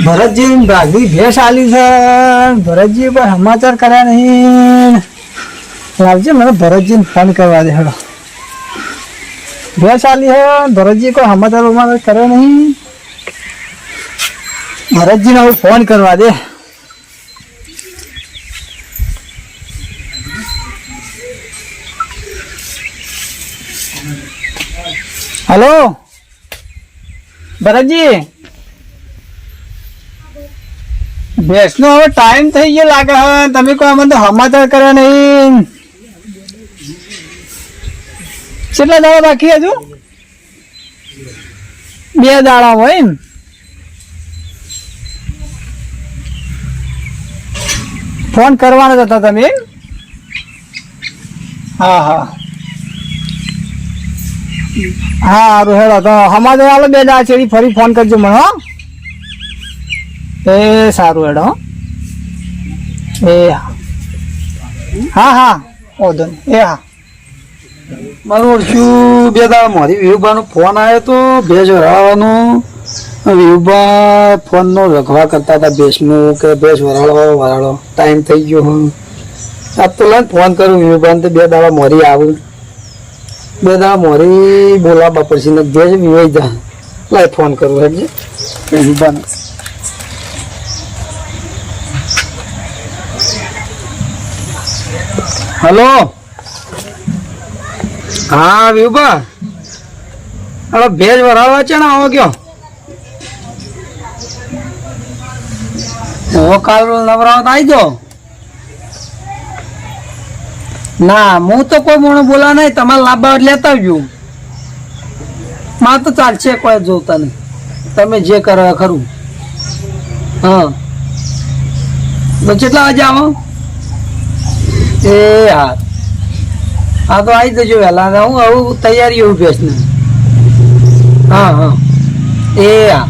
ભરતજી ભાગવી ભેસ આલી છે. ભરતજી પણ સમાચાર કર્યા નહીં. લાવજે મને ભરતજી ફોન કરવા દે હેડો. ભેસ આલી હે, ભરતજી કોઈ સમાચાર ઉમાચાર કર્યા નહીં? ભરતજીને હું ફોન કરવા દે. હલો? ભરતજી? ભેંસનો હવે ટાઈમ થઈ ગયો લાગે હવે. તમે કોઈ અમને તો સમાચાર કરે નહીં. કેટલા દાડા બાકી હજુ? બે દાડા હોય એમ. ફોન કરવાના હતા તમે હા હા. હા સારું હેડો, તો સમાચાર આલો બે દાડા છે ફરી ફોન કરજો મને, હો. એ સારું એડો હો. એ હા. હા હા. ઓધો એ હા. મારું ઓળખ્યું બે દાડા મારી વિયુબાનો ફોન આવ્યો તો ભેજ વરાળવાનો. વિયુબા ફોનનો રખવા કરતા હતા ભેસનું કે ભેસ વરાળો વરાળો. ટાઈમ થઈ ગયો હું આપ તો લઈને ફોન કરું વિયુબાને તો બે દાડા મોરી આવું. બે દાડા મોરી બોલાવવા પડશે ને ભેજ વિવાઈ જા લાય ફોન કરું હેડજે. વિયુબાને હલો? હા, વિભા. હવે ભેજ વરાળવા છે ને, આવો કયો હું કાલ નવરાવત આવી જાઓ ના, હું તો કોઈ મોણો બોલા નહીં તમારે લાભા લેતા આવજો. માં તો ચાલશે કોઈ જોતા નહીં તમે જે કરો ખરું. હા. તો કેટલા વાગે આવો? એ હા હા તો આવી જજો વહેલા. હું આવું તૈયારી એવું ભેંસને હા હા. એ હા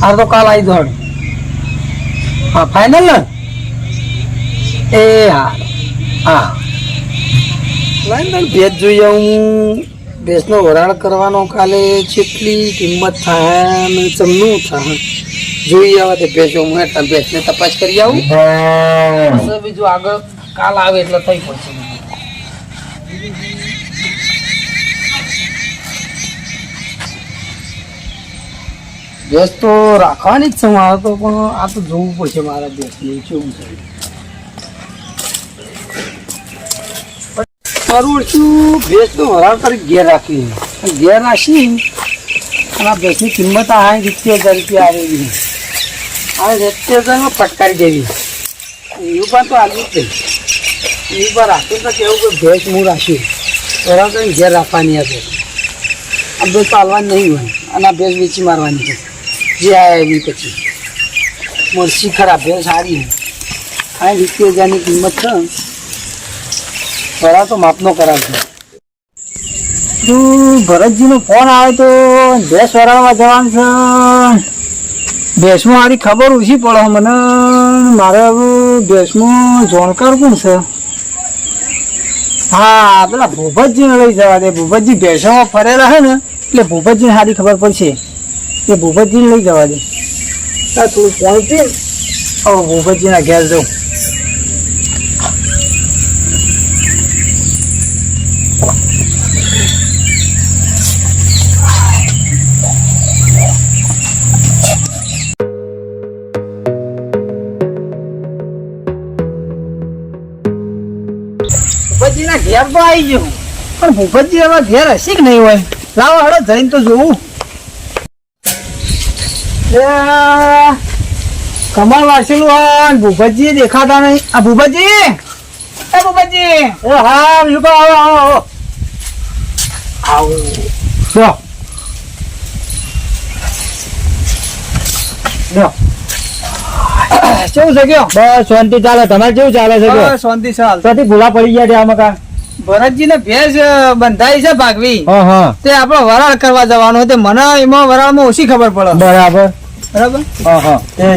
હા તો કાલ આવી દોડ હા ફાઇનલ ને? એ હા હા. લાઈન ભેજ જોઈએ હું. ભેંસનો વરાળ કરવાનો કાલે કેટલી કિંમત થાય અને ચમનું થાય. જોઈ આવે તે ભેંસો હું એટલે ભેંસને તપાસ કરી આવું. બીજું આગળ કાલ આવે એટલે થઈ પડશે. ગેસ તો રાખવાની જ છે, મારે તો પણ આ તો જોવું પડશે મારા ભેંસનું કેવું છે કરું શું ભેંસ તો વરાળ કરી ઘેર અને ઘેર રાખી અને આ ભેંસની કિંમત આ સિત્તેર હજાર રૂપિયા આવેલી આ સિત્તેર હજારમાં ફટકારી દેવી. એવું પણ તો આવ્યું જ નહીં એવું પર રાખ્યું તો કેવું કે ભેંસ હું રાખ્યું બરાબર કરીને ઘેર રાખવાની ભેંસ આ ભેંસ પાલવાની નહીં હોય. અને આ ભેંસ વેચી મારવાની છે. જે આ એવી પછી. મળશી ખરાબ, ભેંસ સારી આ સિત્તેર હજારની કિંમત છે. વરાળ તો માપનો કરાવશે તું ભરતજીનો ફોન આવે તો ભેંસ વરાળવા જવાનું છે. ભેંસમાં મારી ખબર ઓછી પડે મને. મારે ભેંસમાં જાણકાર કોણ છે? હા પેલા ભૂપતજીને લઈ જવા દે. ભૂપતજી ભેંસોમાં ફરેલા છે ને એટલે ભૂપતજીને સારી ખબર પડશે. એ ભૂપતજીને લઈ જવા દે. તું પહોંચી ભૂપતજીના ઘેર જાઉં. ઘેર તો આવી ગયો. પણ ભૂપતજી હવે ઘેર હશે કે નહીં હોય? લાવો હડો જઈને તો જોવું. કમળ વાસેલું હોય ભૂપતજી દેખાતા નહીં. આ ભૂપતજી? એ ભૂપતજી! એ હા યુગા આવો આવો આવો. જો જો કેવું છે કયો? બસ શાંતિ ચાલે. તમારે કેવું ચાલે છે શાંતિ ચાલ. ત્યાંથી ભૂલા પડી ગયા ત્યાં મકા ભરતજી ને ભેંસ બંધાય બંધાઈ છે ભાગવી. તે આપણે વરાળ કરવા જવાનું તે મને એમાં વરાળમાં ઓછી ખબર પડે. બરાબર. બરાબર?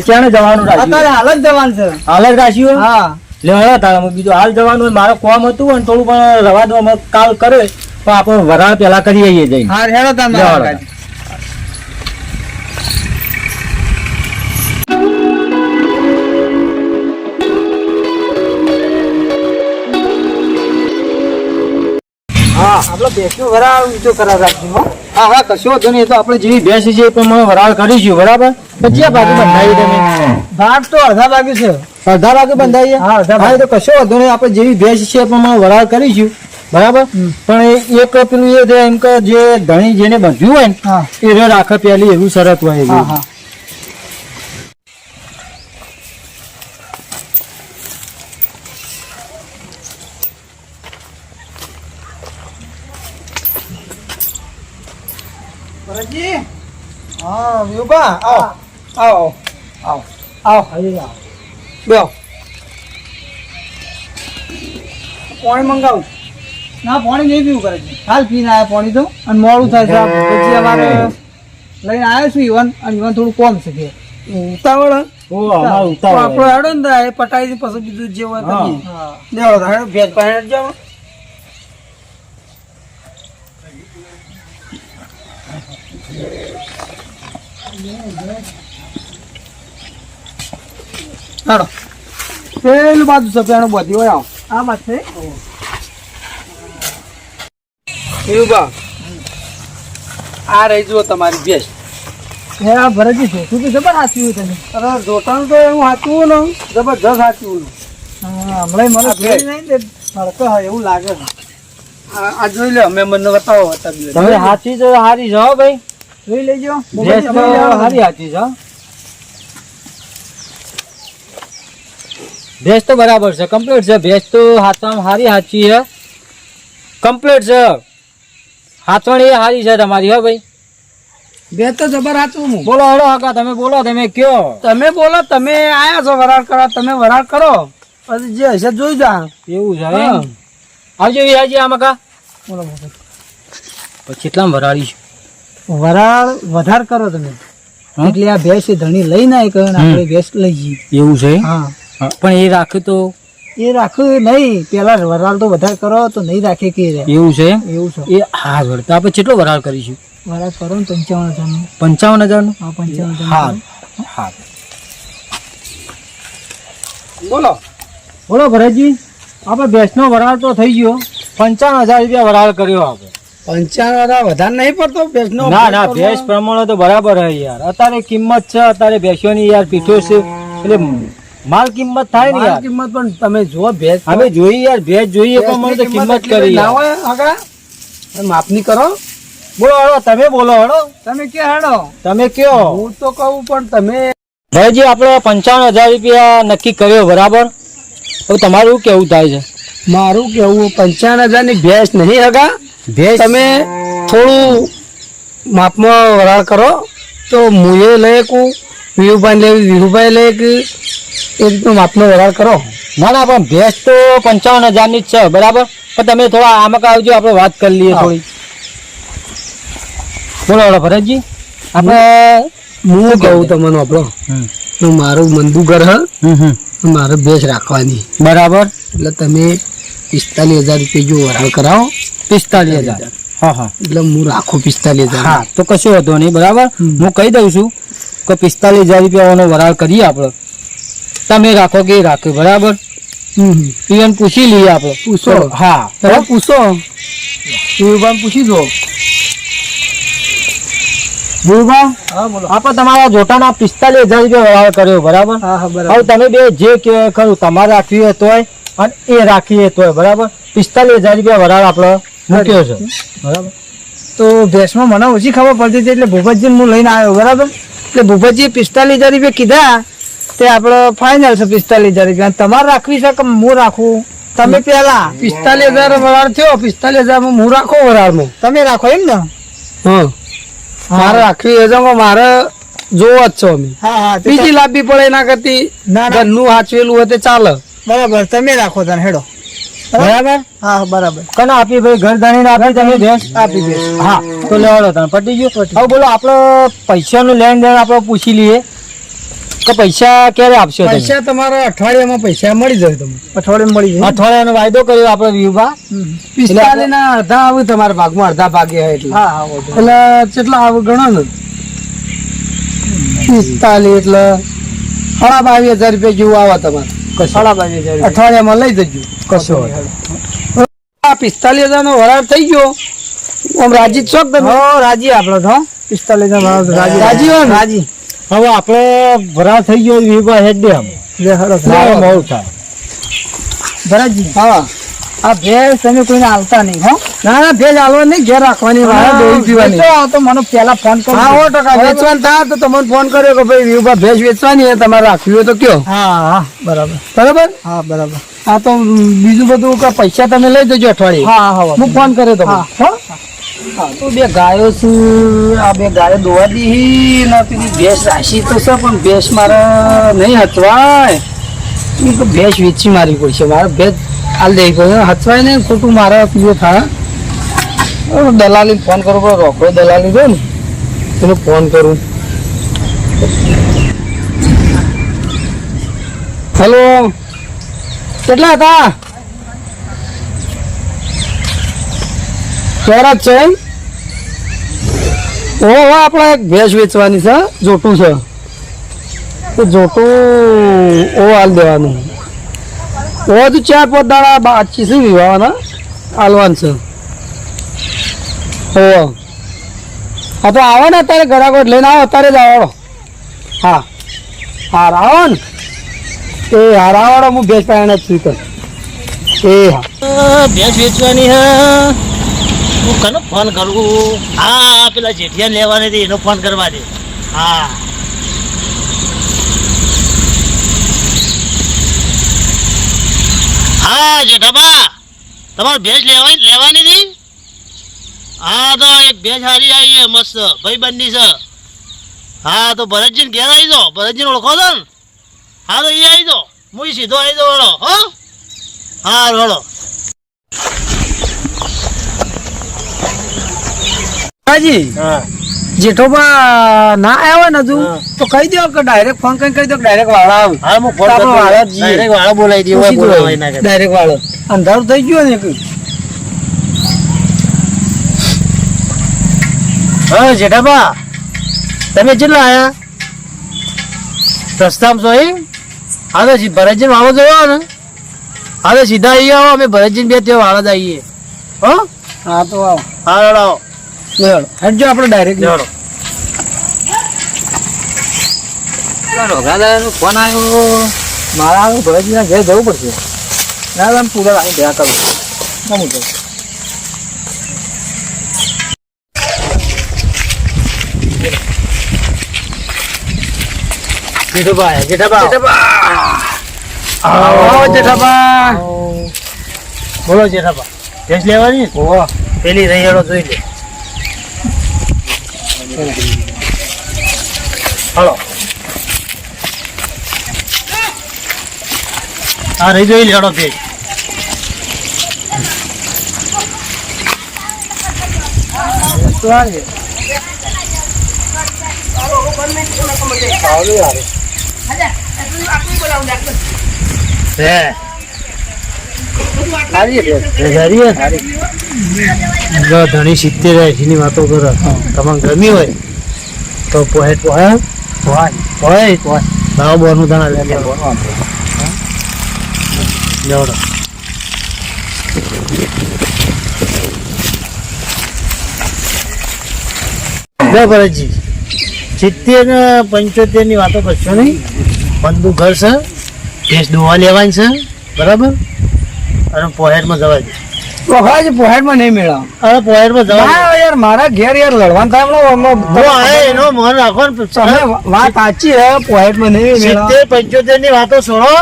ક્યાં જવાનું અત્યારે હાલ જ જવાનું છે. હાલ જ રાખ્યું હા. લે તારા બીજું હાલ જવાનું. મારે કોમ હતું અને થોડું પણ રવા દો કાલ કરે તો આપણે વરાળ પેલા કરી આવીએ જઈ હા હેડો તમે હા. આપણે ભેંસનો વરાળ ઊંચો કરાવ રાખજો હો. હા હા કશો વાંધો નહીં. તો આપણે જેવી ભેંસ છે એ પ્રમાણે વરાળ કરીશું બરાબર? પછી બાજુ બંધાવી તમે? ભાગ તો અડધા ભાગે છે. અડધા ભાગે બંધાઈએ? હા, અડધા ભાઈ તો કશો વધુ નહીં. આપણે જેવી ભેંસ છે એ પ્રમાણે વરાળ કરીશું બરાબર? પણ એક પેલું એ એમ કે જે ધણી જેને બંધ્યું હોય ને એ રાખે પેલી એવું શરત હોય હા હા ભરતજી હા વિભા આવો આવો આવો આવો હજી આવો બેહો પાણી મંગાવું ના પાણી નહીં પીવું કરે છે હાલ પીને આવ્યા પાણી તો. અને મોડું થાય છે. પછી અમારે લઈને આવ્યો છું ઈવન. અને ઈવન થોડું કોમ છે કે. ઉતાવળ આપણો હેડો ને થી પછી બીજું જે હોય પાણી જાવ હાડો પેલું બાજુ સફેણું બધી હોય આવો. આ વાત છે એવું આ રહી જુઓ તમારી બેસ્ટ હે આ ભરતજી છે. શું તો જબર હાચવ્યું તમે અરે જોતાનું તો એવું હાચવું ને જબરજસ્ત હાચવું હમણાં મને નહીં તે ભરતો હોય એવું લાગે છે. આ જોઈ લે અમે મને બતાવો. તમે હાથી તો હારી જાઓ ભાઈ. જોઈ લેજો. ભેંસ તો હારી હાથી છો ભેંસ તો બરાબર છે કમ્પ્લીટ છે. ભેંસ તો હાથમાં હારી હાચી છે. કમ્પ્લીટ છે. હાથવણી એ હારી છે તમારી હો ભાઈ. ભેજ તો જબર સાચવું હું. બોલો હડો હકા તમે બોલો તમે કયો. તમે બોલો તમે આયા છો વરાળ કરવા તમે વરાળ કરો. પછી જે હશે જોઈ જા. એવું છે? આવજો વિહાજી આમાં કા. બોલો. પછી કેટલામાં વરાળી છે? વરાળ વધાર કરો તમે. એટલે આ ભેંસ ધણી લઈ ના ને આપણે ભેંસ લઈ જઈએ. એવું છે? હા. પણ એ રાખે તો? એ રાખ્યું નહીં પેલા વરાળ તો વધારે કરો તો નહીં રાખે કે એવું છે? એવું છે. એ હા વળતા આપણે કેટલો વરાળ કરીશું? વરાળ કરો ને પંચાવન હજારનું. પંચાવન હજારનું? હા પંચાવન હા. હજાર હા. બોલો. બોલો ભરતજી આપણે ભેંસનો વરાળ તો થઈ ગયો. પંચાવન હજાર રૂપિયા વરાળ કર્યો આપણે. હજાર વધારે નહીં પડતો ના ના ભેંસ પ્રમાણે તો બરાબર હે યાર. અત્યારે કિંમત છે અત્યારે ભેંસોની યાર પીઠો છે. એટલે માલ કિંમત થાય ને યાર. કિંમત પણ તમે જુઓ ભેજ અમે જોઈએ યાર ભેંસ જોઈએ પણ મને તો કિંમત કરી આગળ. માપની કરો. બોલો હળો તમે બોલો હળો તમે કે હેડો તમે કયો? હું તો કહું પણ તમે ભાઈજી આપણે પંચાવન હજાર રૂપિયા નક્કી કર્યો બરાબર? હવે તમારું કેવું થાય છે? મારું કેવું પંચાવન હજારની ભેંસ નહીં હગા. ભેંસ તમે થોડું માપમાં વરાળ કરો. તો મુએ લઈ કું વિહુભાઈ લે વિહુભાઈ લઈ કે એ રીતનું માપમાં વરાળ કરો. ના ના પણ ભેંસ તો પંચાવન હજારની જ છે બરાબર? પણ તમે થોડા આમાં આવજો આપણે વાત કરી લઈએ. થોડી. બોલો બોલો ભરતજી. આપણે હું કહું તમને આપણો. મારું મંદુ ઘર હ. મારે ભેંસ રાખવાની. બરાબર. એટલે તમે પિસ્તાલીસ હજાર રૂપિયા જો વરાળ કરાવો. પિસ્તાલીસ હજાર. હા હા. એટલે હું રાખું પિસ્તાલીસ હજાર. હા તો કશું વાંધો નહીં બરાબર? હું કહી દઉં છું કે પિસ્તાલીસ હજાર રૂપિયાનો વરાળ કરીએ આપણે. તમે રાખો કે એ રાખે બરાબર? હમ, હમ. પૂછી લઈએ આપણે. પૂછો. હા તમે પૂછો. વિહુભાઈ પૂછી દો બોલો. આપણે તમારા જોટાના પિસ્તાલીસ હજાર રૂપિયા વરાળ કર્યો બરાબર? હા હા હવે તમે બે જે કે ખરું તમારે રાખવી હોય તોય અને એ રાખીએ હોય તોય બરાબર? પિસ્તાલીસ હજાર રૂપિયા વરાળ આપણે મૂક્યો છે. બરાબર? તો ભેંસમાં મને ઓછી ખબર પડતી હતી એટલે ભૂપતજીને હું લઈને આવ્યો બરાબર? એટલે ભૂપતજી પિસ્તાલીસ હજાર રૂપિયા કીધા તે આપણે ફાઇનલ છે પિસ્તાલીસ હજાર રૂપિયા. તમારે રાખવી છે કે હું રાખું? તમે પેલા પિસ્તાલીસ હજાર વરાળ થયો પિસ્તાલીસ હજાર હું રાખો વરાળમાં તમે રાખો એમ ને? હા. મારે રાખવી હજારમાં મારે જોવો જ છો અમે. હા હા તે બીજી લાંબી પડે એના કરતી ઘરનું હાચવેલું હોય તે ચાલે. બરાબર તમે રાખો તને હેડો. બરાબર? હા હા બરાબર. કને આપી ભાઈ ઘર ધાણીને આપી તમે ભેંસ આપી દે હા તો લેવાડો તમે. પટી ગયું? હવે બોલો આપણે પૈસાનું લેણ દેણ આપણે પૂછી લઈએ. કે પૈસા ક્યારે આપશો પૈસા તમારા અઠવાડિયામાં પૈસા મળી જાય તમને. અઠવાડિયે મળી જાય? અઠવાડિયાનો વાયદો કર્યો આપણે વિયુભા પિસ્તાલી પિસ્તાલીસ ના અડધા આવે તમારા ભાગમાં અડધા ભાગે એટલે. હા હા એટલે કેટલા આવે ગણો ને. પિસ્તાલીસ એટલે સાડા બાવીસ હજાર રૂપિયા જેવું આવે તમારે. અઠવાડિયામાં લઈ જજો. કશો પિસ્તાલીસ હજાર નો વરાળ થઈ ગયો. આમ રાજી છો તમે? હો રાજી આપડે તો. પિસ્તાલીસ હજાર રાજી. રાજી હોય? રાજી. હવે આપણે ભરા થઈ ગયો વીઘા હેડ આમ ભરતજી હા. આ ભેળ તમે કોઈને આલતા નહીં હો. ના ના ભેજ હાલવા નહીં ઘેર રાખવાની વાળા દોરી પીવાની. વેચો તો મને પેલા ફોન કરો હા ટકા વેચવાનું થાય તો તમને ફોન કર્યો કે ભાઈ ભેજ વેચવાની છે તમારે રાખવી હોય તો કયો. હા હા બરાબર. બરાબર? હા બરાબર. આ તો બીજું બધું કે પૈસા તમે લઈ જજો અઠવાડિયે. હા હા હું ફોન કર્યો તો હા. હા? તો બે ગાયો છું આ બે ગાયો દોવા દી ને પેલી ભેંસ રાશી તો છે પણ ભેંસ મારે નહીં હતવાય તો ભેંસ વેચી મારી કોઈ છે મારે ભેંસ હાલ દે કોઈ હચવાય ને ખોટું મારે પીવો થાય. દલાલી ફોન કરવો પડે રોકડો દલાલી છે ને. એને ફોન કરું. હેલો. કેટલા હતા? ચોરા છે ઓ આપણે એક ભેંસ વેચવાની છે જોટું છે. તો જોટું ઓ હાલ દેવાનું. ઓ તો ચાર પાંચ દાડા બાકી છે વિવાહના. હાલવાનું છે. ઓ હા, તો આવો ને અત્યારે ઘરાકોટ લઈને આવો, અત્યારે જ આવો. હા. હા આવો ને. એ હારાવાળો હું ભેંસ પાયાને જ છું. એ, હા. ભેંસ વેચવાની, હા. હું કનો ફોન કરું? હા, પેલા જેઠિયા લેવાની હતી એનો ફોન કરવા દે. હા. હા, જેઠાબા, તમારે ભેંસ લેવાની લેવાની હતી? હા તો એ બે સારી આવી છે મસ્ત. ભાઈ બંધી છે. હા તો ભરતજીને ઘેર આવી દો ભરતજીને ઓળખો છો ને? હા તો એ આવી દો હું સીધો આવી દો હળો હો? હા હળો હાજી હા. જેઠોબા ના આવ્યો ને હજુ તો કહી દો કે ડાયરેક્ટ ફોન કઈ કહી દો ડાયરેક્ટ વાળા આવે. હા હું ફોન કરતો વાળા ડાયરેક્ટ વાળા બોલાવી દઈએ બોલાવી નાખે ડાયરેક્ટ વાળો. અંધારું થઈ ગયું ને હા જેઠાબા તમે કેટલા આયા? રસ્તામાં છો એ હા તો ભરતજી વાળો જોયો ને. હા તો સીધા આવી આવો અમે ભરતજી બે ત્યાં વાળા જ આવીએ હો? હા તો આવો. હા આવો હેડજો આપણે ડાયરેક્ટ હેડો ફોન આવ્યો. મારા ભરતજીના ઘેર જવું પડશે. ના તમે પૂરા ભેગા કરું. હું કહું જેઠાબા. જેઠાબા. જેઠાબા. બોલો જેઠાબા. ભેંસ લેવાની? ઓહો પેલી રહી હેડો જોઈ લે. હલો. હા રહી જોઈ લે હેડો ભેંસ. હે સારી છે જો ધણી સિત્તેર એસીની વાતો કરો. તમને ગમી હોય, તો પોહે પોહે પોહે પોહે પોહે. ભાવ બોનું ધણા લે. લેવડો. જો ભરતજી, સિત્તેર પંચોતેરની વાતો કરશો નહીં? બંદુ ઘર છે. ભેંસ દોવા લેવાની છે. બરાબર? અને પોહેટમાં જવા દે. વખાજ પોહેડમાં નહીં મેળા અરે પોહેટમાં જવા યાર મારા ઘેર યાર લડવાનું થાય હું એનો મન રાખો ને તમે વાત સાચી હે પોહેડમાં નહીં મેળા સિત્તેર પંચોતેરની વાતો છોડો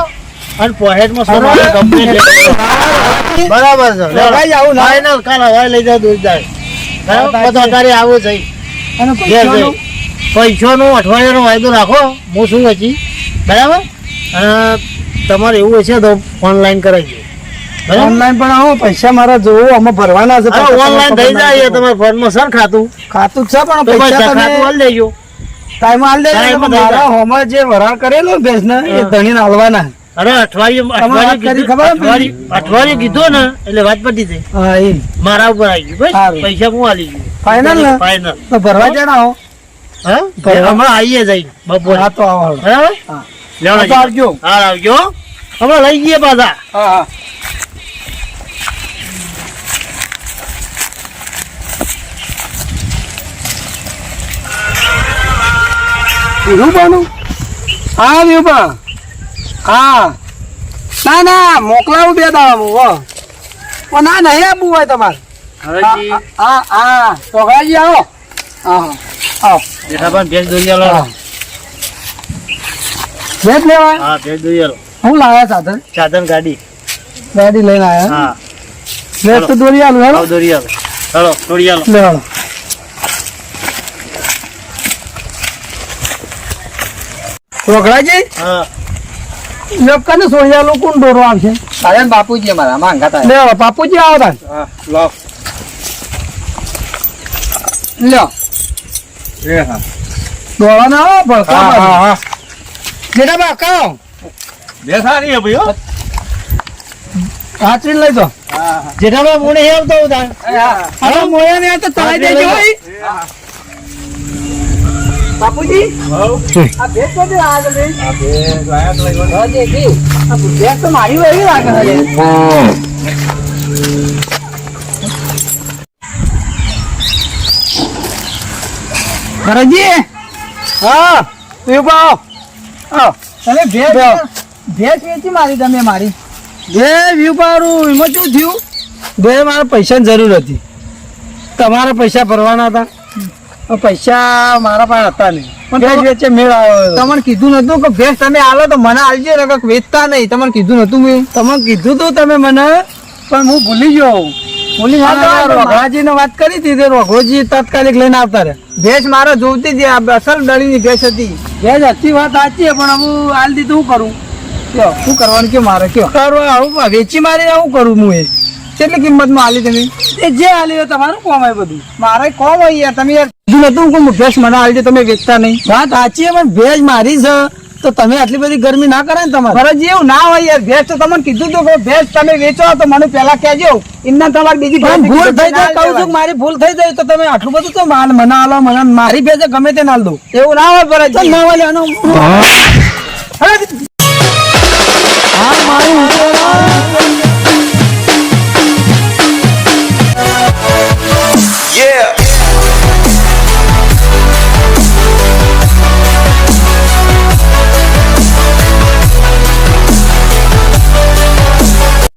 અને પોહેટમાં છોડો. અરે. બરાબર છે. લડાઈ આવું ના. ફાઇનલ કાલ હવાઈ લઈ જાવ જાય. બરાબર? વાત પછી આવું છે. અને પૈસાનું? જઈ. પૈસાનો અઠવાડિયાનો વાયદો રાખો. હું શું હજી? બરાબર? અને તમારે એવું હશે તો ઓનલાઈન કરાવી દો. ઓનલાઈન પણ આવો પૈસા મારા જોવો આમાં ભરવાના છે ઓનલાઈન થઈ જાય તમારા ફોનમાં સર ખાતું. ખાતું છે પણ પૈસા તમે હાલ દેજો. ટાઈમ હાલ દેજો મારા હોમાં જે વરાળ કરેલો ભેંસને એ ધણીને હાલવાના અરે અઠવાડિયે અઠવાડિયે કીધું અઠવાડિયે અઠવાડિયે ને એટલે વાત પતી થઈ હા એ મારા ઉપર આવી ગયું પૈસા હું આલી ગયું. ફાઇનલ ને? ફાઈનલ તો ભરવા જણાવો. હા. હમણાં આવીએ જઈ બપોર. હા તો આવો. હા. લેવડાવજો લઈ જઈએ પાછા. હા હા. રૂબાનું હા રૂબા હા. ના ના મોકલાવું બે દાડા હું. ના નહીં આપવું હોય તમારે. હા હા હા. તો આવો. હા હા. ભેજ દોરી ભેટ લેવા હા ભેજ દોરી આલો હું લાવ્યા સાધન? સાધન ગાડી. ગાડી લઈને આવ્યા હા. ભેટ તો દોરી આલું હેલો. દોરી આલો ચાલો દોરી આલો લેવાનો રોકડાજી? હા. લોકોને સોળિયા લોકો દોરો આવશે? સાધન બાપુજી અમારા માંગા તા લે બાપુજી આવો હા લો લ્યો. એ હા. દોડો ના ભડકા હા હા. જેઠા બા કાઓ બે સારી હે ભાઈ હો. હાચવીને લઈ દો બા મોને હે આવતો ઉતા હા. મોયા ને આ તો તળાઈ દેજો. બાપુજી? આ ભેટ તો દે આજ લે. હજી કી. આ ભેટ તો મારી હોય લાગે છે. કરજી હા. તું ઊભા આવો. તમે ભેટ ભેટ વેચી મારી તમે મારી? બે વ્યૂ પારું એમાં શું થયું? બે મારે પૈસાની જરૂર હતી. તમારા પૈસા ભરવાના હતા. પૈસા મારા પાસે હતા નહીં. પણ ભેજ વેચે મેળ આવ્યો તમને કીધું નતું કે ભેજ તમે આલો તો મને આલજો ને વેચતા નહીં. તમને કીધું નતું મેં. તમને કીધું તું તમે મને પણ હું ભૂલી ગયો. ભૂલી રોઘાજી ને વાત કરી હતી રોઘોજી તાત્કાલિક લઈને આવતા રે ભેજ મારે જોવતી જે અસલ દળીની ભેજ હતી. ભેજ હતી વાત સાચી પણ હું હાલ દીધું શું કરું? કયો? શું કરવાનું કયો મારે કયો? કરવા આવું વેચી મારી શું કરું હું એ. કેટલી કિંમતમાં આલી તમે? એ જે હાલી તમારું કોમ હોય બધું. મારે કોમ હોય યાર તમે યાર કીધું નતું ભેંસ મને આલી તમે વેચતા નહીં. વાત સાચી પણ ભેજ મારી છે. તો તમે આટલી બધી ગરમી ના કરે ને તમારે? ફરજ એવું ના હોય યાર. ભેંસ તો તમને કીધું તું કે ભેંસ તમે વેચો તો મને પેલા કહેજો. એમના તમારે બીજી ભૂલ થઈ જાય કહું છું મારી ભૂલ થઈ જાય તો તમે આટલું બધું તો માલ મને આલો મને મારી ભેંસ ગમે તે નાલ દો એવું ના હોય ફરજ ના હોય